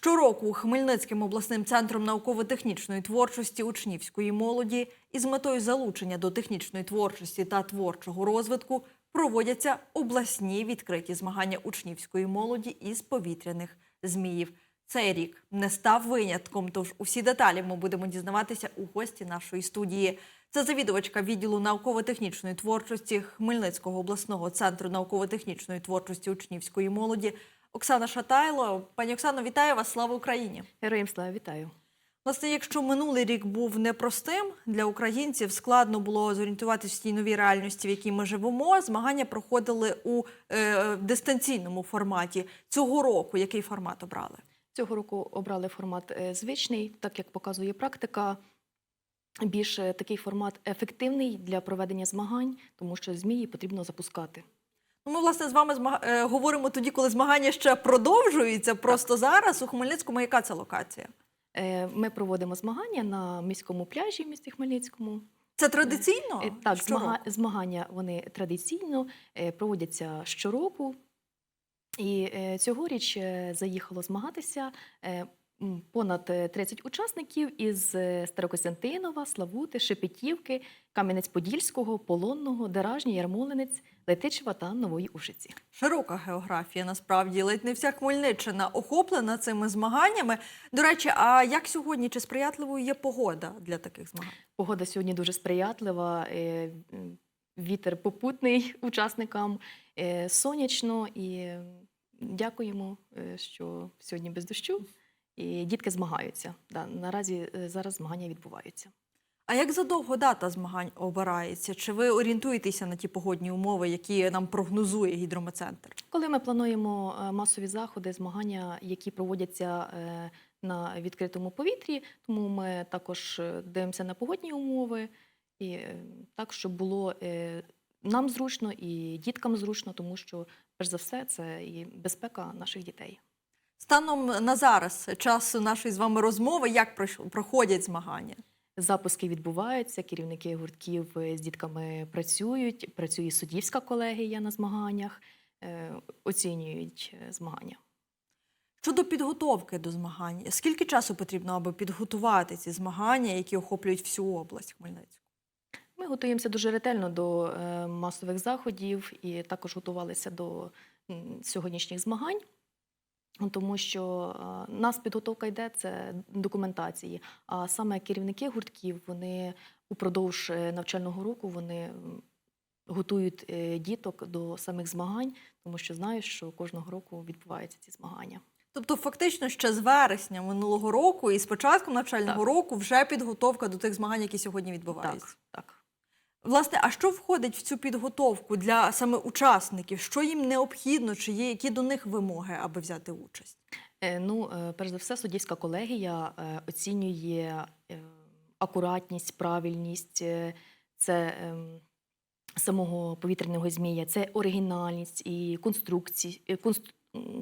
Щороку Хмельницьким обласним центром науково-технічної творчості учнівської молоді із метою залучення до технічної творчості та творчого розвитку проводяться обласні відкриті змагання учнівської молоді із повітряних зміїв. Цей рік не став винятком, тож усі деталі ми будемо дізнаватися у гості нашої студії. Це завідувачка відділу науково-технічної творчості Хмельницького обласного центру науково-технічної творчості учнівської молоді Оксана Шатайло. Пані Оксано, вітаю вас! Слава Україні! Героям слава вітаю. Власне, якщо минулий рік був непростим для українців, складно було зорієнтуватися в тій новій реальності, в якій ми живемо. Змагання проходили у е, дистанційному форматі. Цього року який формат обрали? Цього року обрали формат е, звичний, так як показує практика. Більш такий формат ефективний для проведення змагань, тому що змії потрібно запускати. Ну, Ми, власне, з вами змага... е, говоримо тоді, коли змагання ще продовжуються. Просто зараз у Хмельницькому яка це локація? Е, Ми проводимо змагання на міському пляжі в місті Хмельницькому. Це традиційно? Е, Так, змага... змагання вони традиційно проводяться щороку. І цьогоріч заїхало змагатися понад е, 30 учасників із Старокостянтинова, Славути, Шепетівки, Кам'янець-Подільського, Полонного, Деражні, Ярмолинець, Летичева та Нової Ушиці. Широка географія, насправді, ледь не вся Хмельниччина охоплена цими змаганнями. До речі, а як сьогодні чи сприятливою є погода для таких змагань? Погода сьогодні дуже сприятлива, е, вітер попутний учасникам, е, сонячно і дякуємо, е, що сьогодні без дощу. І дітки змагаються. Да, наразі зараз змагання відбуваються. А як задовго дата змагань обирається? Чи ви орієнтуєтеся на ті погодні умови, які нам прогнозує гідрометцентр? Коли ми плануємо е, масові заходи, змагання, які проводяться е, на відкритому повітрі, тому ми також е, дивимося на погодні умови і так, щоб було нам зручно і діткам зручно, тому що перш за все це і безпека наших дітей. Станом на зараз часу нашої з вами розмови, як проходять змагання? Запуски відбуваються, керівники гуртків е, з дітками працюють, працює суддівська колегія на змаганнях, е, оцінюють е, змагання. Щодо підготовки до змагань, скільки часу потрібно, аби підготувати ці змагання, які охоплюють всю область Хмельницьку? Ми готуємося дуже ретельно до масових заходів і також готувалися до сьогоднішніх змагань, тому що е, нас підготовка йде це документації. А саме керівники гуртків вони упродовж е, навчального року вони готують е, діток до самих змагань, тому що знають, що кожного року відбуваються ці змагання. Тобто, фактично, ще з вересня минулого року і з початком навчального Так. року вже підготовка до тих змагань, які сьогодні відбуваються. Так, так. Власне, а що входить в цю підготовку для саме учасників? Що їм необхідно, чи є які до них вимоги, аби взяти участь? Е, Ну, е, перш за все, суддівська колегія е, оцінює акуратність, правильність, це ем, самого повітряного змія, це оригінальність і конструкції,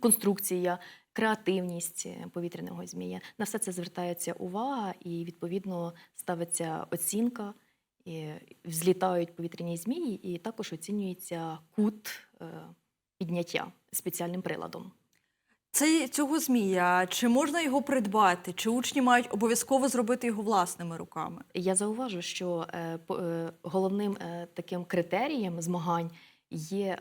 конструкція, креативність повітряного змія. На все це звертається увага, і відповідно ставиться оцінка. І взлітають повітряні змії, і також оцінюється кут е, підняття спеціальним приладом. Це цього змія, чи можна його придбати, чи учні мають обов'язково зробити його власними руками? Я зауважу, що е, е, головним таким критерієм змагань є,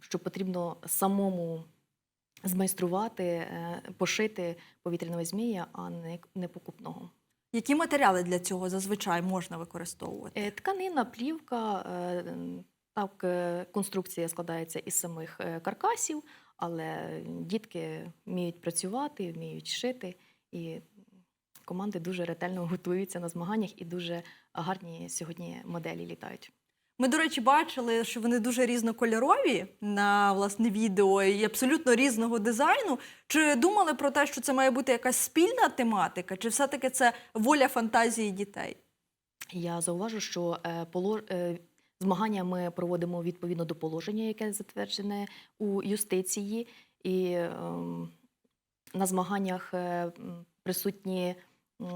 що потрібно самому змайструвати, пошити повітряного змія, а не покупного. Які матеріали для цього зазвичай можна використовувати? Е, Тканина, плівка, е, так, е, конструкція складається із самих каркасів, але дітки вміють працювати, вміють шити, і команди дуже ретельно готуються на змаганнях і дуже гарні сьогодні моделі літають. Ми, до речі, бачили, що вони дуже різнокольорові на власне відео і абсолютно різного дизайну. Чи думали про те, що це має бути якась спільна тематика, чи все-таки це воля фантазії дітей? Я зауважу, що е, поло- е, змагання ми проводимо відповідно до положення, яке затверджене у юстиції, і ем, на змаганнях е, присутні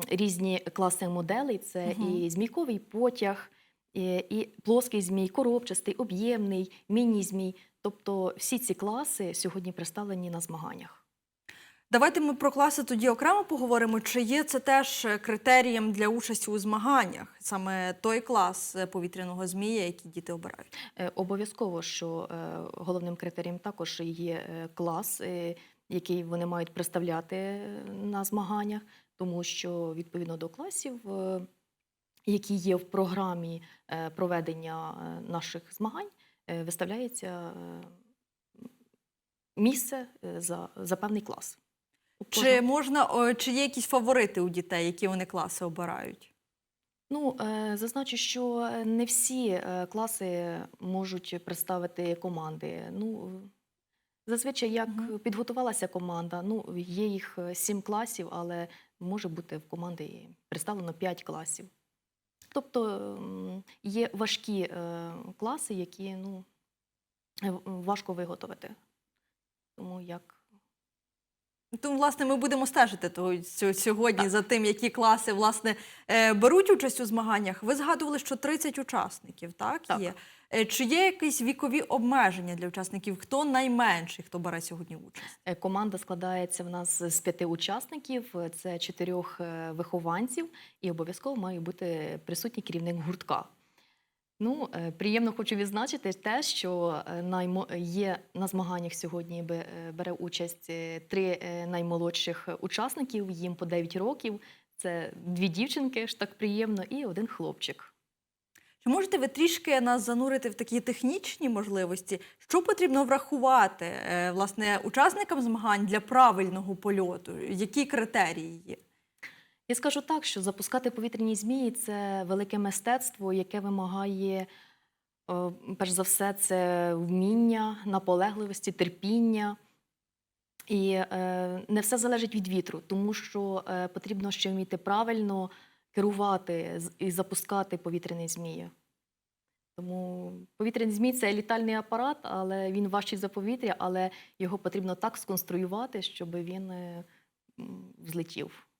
різні класи моделей: це Мгм. і змійковий потяг, і, і плоский змій, коробчастий, об'ємний, міні-змій. Тобто всі ці класи сьогодні представлені на змаганнях. Давайте ми про класи тоді окремо поговоримо. Чи є це теж критерієм для участі у змаганнях, саме той клас е, повітряного змія, який діти обирають? Е, Обов'язково, що е, головним критерієм також є е, клас, е, який вони мають представляти е, на змаганнях, тому що відповідно до класів, е, які є в програмі е, проведення е, наших змагань, е, виставляється місце за, за певний клас. Чи можна чи є якісь фаворити у дітей, які вони класи обирають? Ну, зазначу, що не всі класи можуть представити команди. Ну, зазвичай, як Мгм. підготувалася команда, ну, є їх сім класів, але може бути в команді представлено п'ять класів. Тобто є важкі е, класи, які ну, важко виготовити. Тому як Тому, власне, ми будемо стежити того сьогодні за тим, які класи власне е, беруть участь у змаганнях. Ви згадували, що 30 учасників, так, Так. є. Е, Чи є якісь вікові обмеження для учасників? Хто найменший, хто бере сьогодні участь? Е, Команда складається в нас з п'яти учасників, це чотирьох вихованців, і обов'язково має бути присутній керівник гуртка. Ну, е, приємно хочу відзначити те, що е, є на змаганнях сьогодні е, бере участь три наймолодших учасників, їм по 9 років. Це дві дівчинки, ж так приємно, і один хлопчик. Чи можете ви трішки нас занурити в такі технічні можливості? Що потрібно врахувати власне учасникам змагань для правильного польоту? Які критерії є? Я скажу так, що запускати повітряні змії це велике мистецтво, яке вимагає, е, перш за все, це вміння, наполегливості, терпіння. І е, не все залежить від вітру, тому що е, потрібно ще вміти правильно керувати і запускати повітряні змії. Тому повітряний змій це літальний апарат, але він важчий за повітря, але його потрібно так сконструювати, щоб він е, взлетів.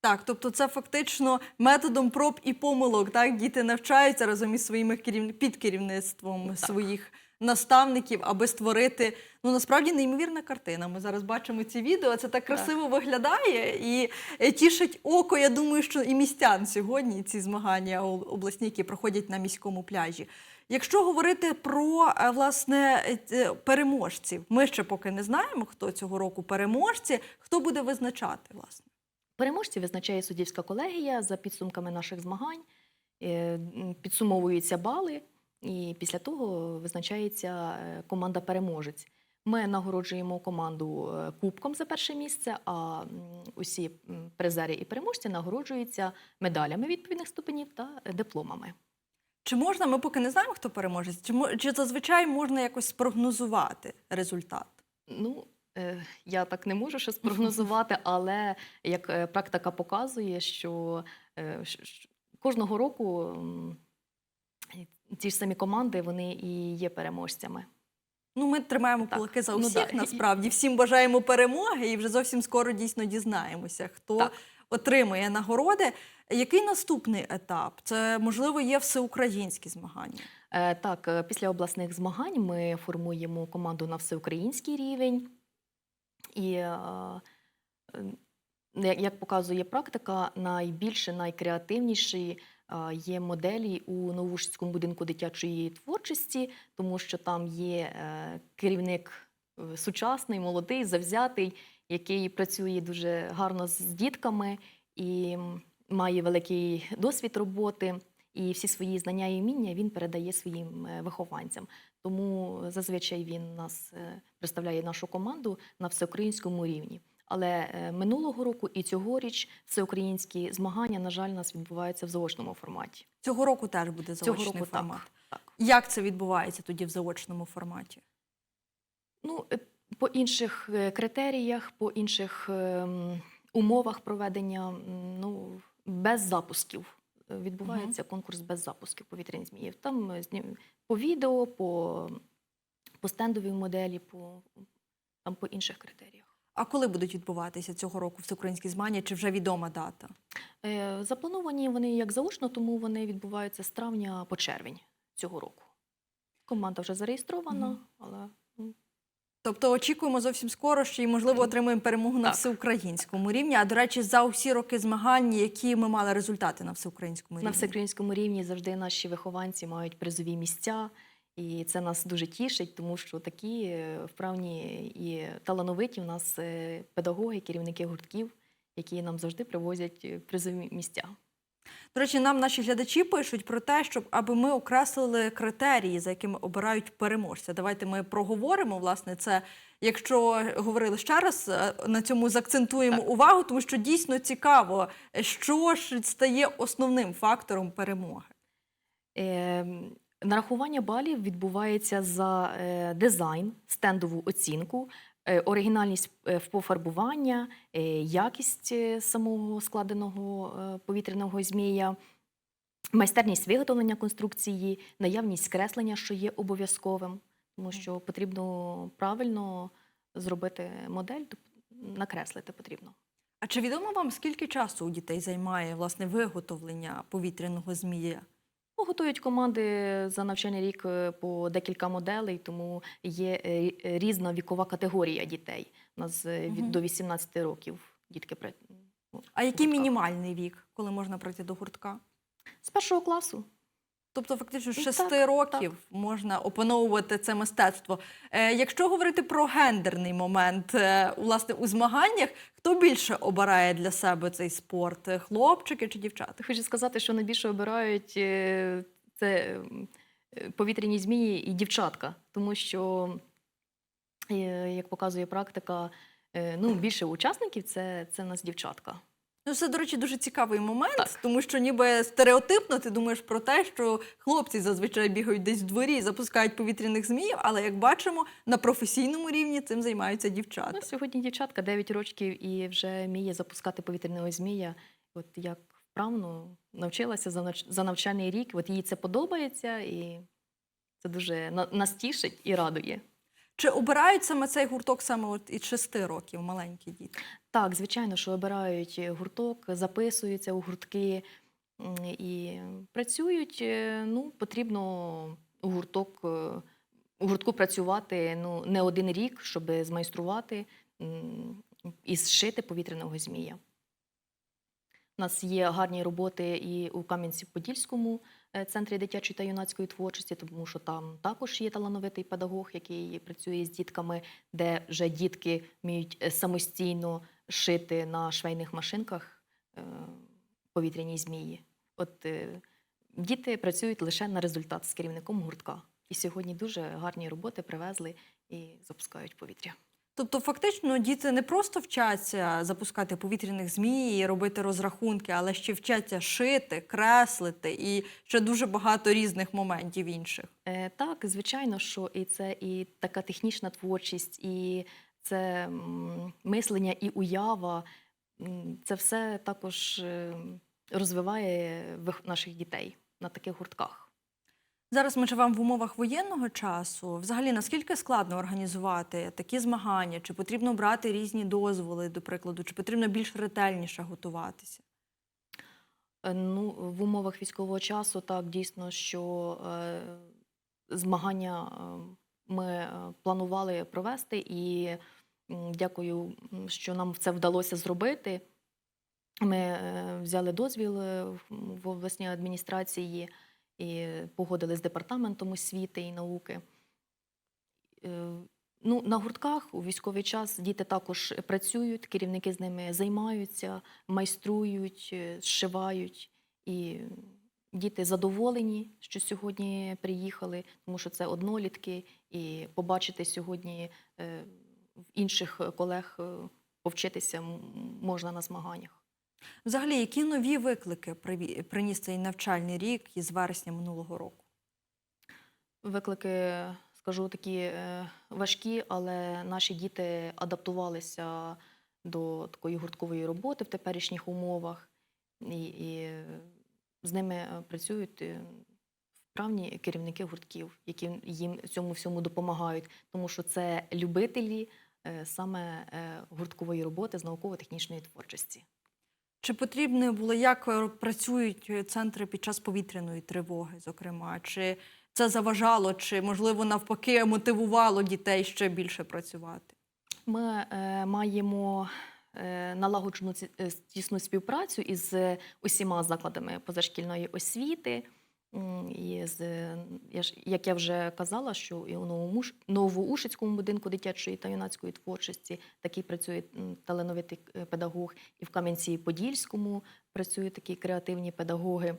Так, тобто це фактично методом проб і помилок. Так, діти навчаються разом із своїми керів... під керівництвом Так. своїх наставників, аби створити ну насправді неймовірна картина. Ми зараз бачимо ці відео. Це так красиво виглядає і е, тішить око. Я думаю, що і містян сьогодні ці змагання обласні, які проходять на міському пляжі. Якщо говорити про е, власне е, переможців, ми ще поки не знаємо, хто цього року переможці, хто буде визначати власне. Переможці визначає суддівська колегія за підсумками наших змагань. Е, Підсумовуються бали, і після того визначається е, команда переможець. Ми нагороджуємо команду е, кубком за перше місце, а усі призери і переможці нагороджуються медалями відповідних ступенів та дипломами. Чи можна, ми поки не знаємо, хто переможець, чи, чи зазвичай можна якось спрогнозувати результат? Ну, я так не можу ще спрогнозувати, але як е, практика показує, що е, кожного року ті ж самі команди вони і є переможцями. Ну, ми тримаємо Так, кулаки за ну усіх, да. насправді. Всім бажаємо перемоги і вже зовсім скоро дійсно дізнаємося, хто Так. отримує нагороди. Який наступний етап? Це, можливо, є всеукраїнські змагання. Е, Так, е, після обласних змагань ми формуємо команду на всеукраїнський рівень. І е, як показує практика, найбільше, найкреативніші е, є моделі у Новушицькому будинку дитячої творчості, тому що там є е, керівник сучасний, молодий, завзятий, який працює дуже гарно з дітками і має великий досвід роботи. І всі свої знання і вміння він передає своїм е, вихованцям. Тому зазвичай він нас е, представляє нашу команду на всеукраїнському рівні. Але е, минулого року і цьогоріч всеукраїнські змагання, на жаль, у нас відбуваються в заочному форматі. Цього року теж буде Цього року формат. так. так. Як це відбувається тоді в заочному форматі? Ну, по інших критеріях, по інших ем, умовах проведення, ну, без запусків. Відбувається конкурс без запусків повітряних зміїв. Там е, по відео, по, по стендовій моделі, по, там, по інших критеріях. А коли будуть відбуватися цього року всеукраїнські змагання? Чи вже відома дата? Е, Заплановані вони як заочно, тому вони відбуваються з травня по червень цього року. Команда вже зареєстрована, Мгм. але Тобто очікуємо зовсім скоро, що і можливо отримаємо перемогу на всеукраїнському рівні. А до речі, за усі роки змагань, які ми мали результати на всеукраїнському рівні? На всеукраїнському рівні завжди наші вихованці мають призові місця, і це нас дуже тішить, тому що такі е, вправні і талановиті в нас е, педагоги, керівники гуртків, які нам завжди привозять е, призові місця. До речі, нам наші глядачі пишуть про те, щоб аби ми окреслили критерії, за якими обирають переможця. Давайте ми проговоримо. Власне, це якщо говорили ще раз, е, на цьому закцентуємо увагу, тому що дійсно цікаво, що ж стає основним фактором перемоги. Е, Нарахування балів відбувається за е, дизайн, стендову оцінку, е, оригінальність е, пофарбування, якість самого складеного повітряного змія, майстерність виготовлення конструкції, наявність креслення, що є обов'язковим, тому що потрібно правильно зробити модель, накреслити потрібно. А чи відомо вам, скільки часу у дітей займає власне виготовлення повітряного змія? Ну, Готують команди за навчальний рік е, по декілька моделей, тому є е, е, різна вікова категорія дітей. У нас від до 18 років дітки пра- ну, А який мінімальний вік, коли можна пройти до гуртка? з першого класу. Тобто, фактично, з Ну, 6 так, років можна опановувати це мистецтво. Е, якщо говорити про гендерний момент, е, власне, у змаганнях, хто більше обирає для себе цей спорт? Е, Хлопчики чи дівчата? Хочу сказати, що найбільше обирають е, це е, повітряні змії і дівчатка, тому що, е, як показує практика, е, ну, більше учасників це, це в нас дівчатка. Ну, це, до речі, дуже цікавий момент, Так. тому що ніби стереотипно ти думаєш про те, що хлопці зазвичай бігають десь в дворі і запускають повітряних зміїв, але як бачимо, на професійному рівні цим займаються дівчата. Ну, сьогодні дівчатка 9 років і вже вміє запускати повітряного змія. От як вправно навчилася за за навчальний рік. От їй це подобається, і це дуже на- нас тішить і радує. Чи обирають саме цей гурток саме от із 6 років маленькі діти? Так, звичайно, що обирають гурток, записуються у гуртки і працюють. Е, Ну, потрібно у гурток е, у гуртку працювати ну, не один рік, щоб змайструвати і зшити повітряного змія. У нас є гарні роботи і у Кам'янці-Подільському е, центрі дитячої та юнацької творчості, тому що там також є талановитий педагог, який працює з дітками, де вже дітки вміють е, самостійно шити на швейних машинках е, повітряні змії. От діти працюють лише на результат з керівником гуртка. І сьогодні дуже гарні роботи привезли і запускають повітря. Тобто, фактично, діти не просто вчаться запускати повітряних змій і робити розрахунки, але ще вчаться шити, креслити і ще дуже багато різних моментів інших. Е, Так, звичайно, що і це і така технічна творчість, і це мислення і уява. Це все також е, розвиває вих- наших дітей на таких гуртках. Зараз ми живемо в умовах воєнного часу. Взагалі, наскільки складно організувати такі змагання? Чи потрібно брати різні дозволи, до прикладу, чи потрібно більш ретельніше готуватися? Е, Ну, в умовах військового часу так дійсно, що е, змагання е, ми е, планували провести, і дякую, що нам це вдалося зробити. Ми е, взяли дозвіл в обласній адміністрації і погодили з департаментом освіти і науки. Е, Ну, на гуртках у військовий час діти також працюють, керівники з ними займаються, майструють, е, зшивають. І діти задоволені, що сьогодні приїхали, тому що це однолітки, і побачити сьогодні е, в інших колег повчитися можна на змаганнях. Взагалі, які нові виклики приніс цей навчальний рік із вересня минулого року? Виклики, скажу, такі е, важкі, але наші діти адаптувалися до такої гурткової роботи в теперішніх умовах, і, і з ними е, працюють е, вправні керівники гуртків, які їм цьому всьому допомагають, тому що це любителі саме гурткової роботи з науково-технічної творчості. Чи потрібно було, як е, працюють е, центри під час повітряної тривоги, зокрема? Чи це заважало, чи можливо навпаки мотивувало дітей ще більше працювати? Ми е, маємо е, налагоджену е, тісну співпрацю із усіма закладами позашкільної освіти. І з, я ж, як я вже казала, що і у Новомуш- Новоушицькому будинку дитячої та юнацької творчості такий працює талановитий е, педагог, і в Кам'янці-Подільському працюють такі креативні педагоги.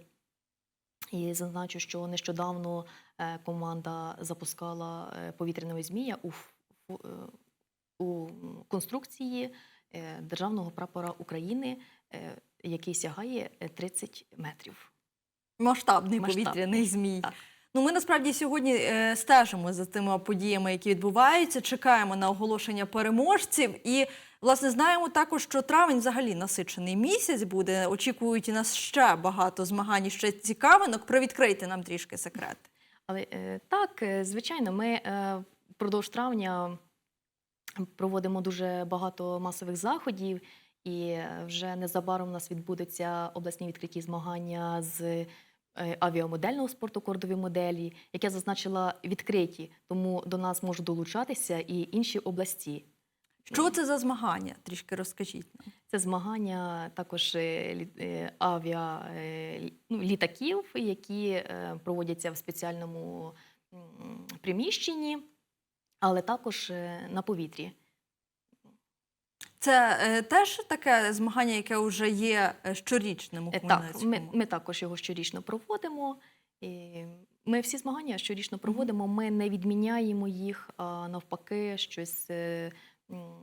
І зазначу, що нещодавно е, команда запускала е, повітряного змія у, у конструкції державного прапора України, який сягає е, 30 метрів. Масштабний повітряний змій. так. Ну, ми насправді сьогодні е, стежимо за тими подіями, які відбуваються, чекаємо на оголошення переможців. І, власне, знаємо також, що травень взагалі насичений місяць буде. Очікують і нас ще багато змагань, і ще цікавинок. Привідкрийте нам трішки секрет. Але е, так, е, звичайно, ми е, впродовж травня проводимо дуже багато масових заходів, і е, вже незабаром у нас відбудуться обласні відкриті змагання з авіамодельного спорту, кордові моделі, як я зазначила, відкриті, тому до нас можуть долучатися і інші області. Що це за змагання? Трішки розкажіть нам. Це змагання також е, е, авіа е, ну, літаків, які е, проводяться в спеціальному приміщенні, але також е, на повітрі. Це е, теж таке змагання, яке вже є е, щорічним у Е, Так, Хмельницькому? ми, ми також його щорічно проводимо. І ми всі змагання щорічно проводимо. Ми не відміняємо їх, а навпаки, щось е, м,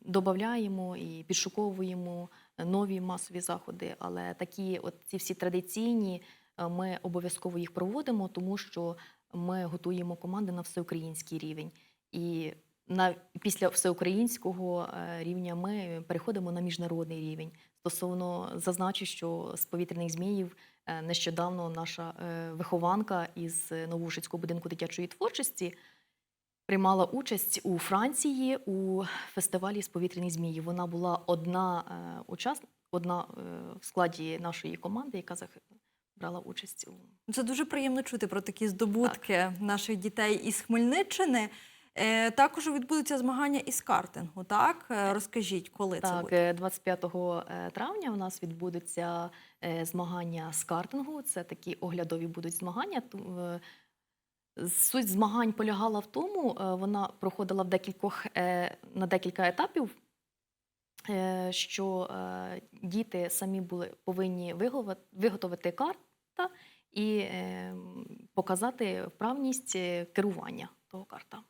додаємо і підшуковуємо нові масові заходи. Але такі, от ці всі традиційні, е, ми обов'язково їх проводимо, тому що ми готуємо команди на всеукраїнський рівень. І на після всеукраїнського е, рівня ми переходимо на міжнародний рівень. Стосовно зазначу, що з повітряних зміїв е, нещодавно наша е, вихованка із Новушицького будинку дитячої творчості приймала участь у Франції у фестивалі з повітряних зміїв. Вона була одна учасник, одна в складі нашої команди, яка брала участь у Це дуже приємно чути про такі здобутки наших дітей із Хмельниччини. Е, також відбудуться змагання із картингу. Так Е, розкажіть, коли це Так, буде? е, 25 е, травня у нас відбудуться змагання з картингу. Це такі оглядові будуть змагання. Суть змагань полягала в тому, вона проходила в декількох на декілька етапів. Що діти самі були повинні виготовити карта і е, показати вправність керування того карта.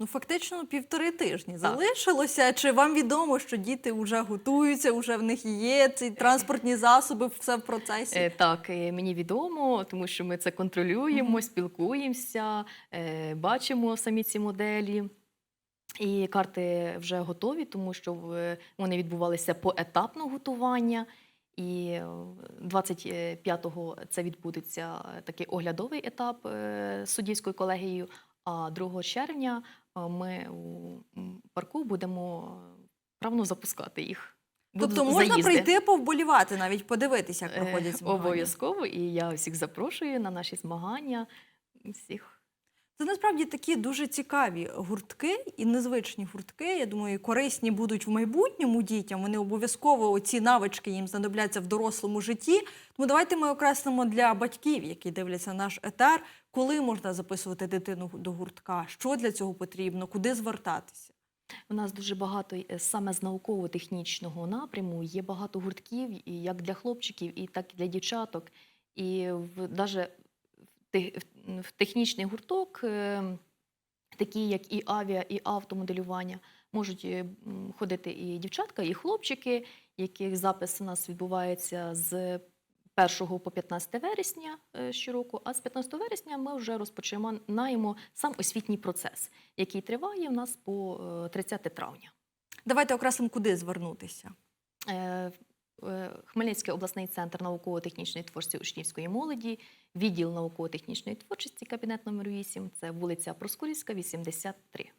Ну фактично півтори тижні залишилося. Чи вам відомо, що діти вже готуються, вже в них є ці транспортні засоби, все в процесі? Е, Так, е, мені відомо, тому що ми це контролюємо, спілкуємося, е, бачимо самі ці моделі. І карти вже готові, тому що вони відбувалися поетапно готування. І е, 25-го це відбудеться такий оглядовий етап е, суддівською колегією. А 2 червня е, ми у парку будемо правно запускати їх. Тобто можна заїзди. прийти повболівати, навіть подивитися, як Е, проходять змагання. Обов'язково, і я всіх запрошую на наші змагання. Всіх. Це насправді такі дуже цікаві гуртки і незвичні гуртки. Я думаю, корисні будуть в майбутньому дітям. Вони обов'язково оці навички їм знадобляться в дорослому житті. Тому давайте ми окреслимо для батьків, які дивляться наш етер, коли можна записувати дитину до гуртка, що для цього потрібно, куди звертатися. У нас дуже багато е, саме з науково-технічного напряму є багато гуртків, і як для хлопчиків, і так і для дівчаток. І в даже в, в технічний гурток, е, такі як і авіа, і автомоделювання, можуть е, ходити і дівчатка, і хлопчики, яких запис у нас відбувається з 1 по 15 вересня е, щороку, а з 15 вересня ми вже розпочинаємо сам освітній процес, який триває у нас по е, 30 травня. Давайте окреслимо, куди звернутися. Е, Хмельницький обласний центр науково-технічної творчості учнівської молоді, відділ науково-технічної творчості, кабінет номер 8, це вулиця Проскурівська, 83.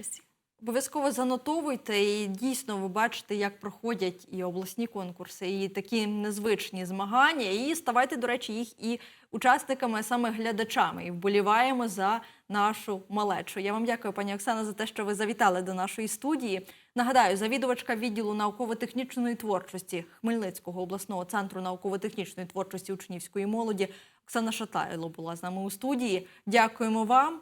Ось. Обов'язково занотовуйте і дійсно ви бачите, як проходять і обласні конкурси, і такі незвичні змагання. І ставайте, до речі, їх і учасниками, а саме глядачами, і вболіваємо за нашу малечу. Я вам дякую, пані Оксана, за те, що ви завітали до нашої студії. Нагадаю, завідувачка відділу науково-технічної творчості Хмельницького обласного центру науково-технічної творчості учнівської молоді Оксана Шатайло була з нами у студії. Дякуємо вам.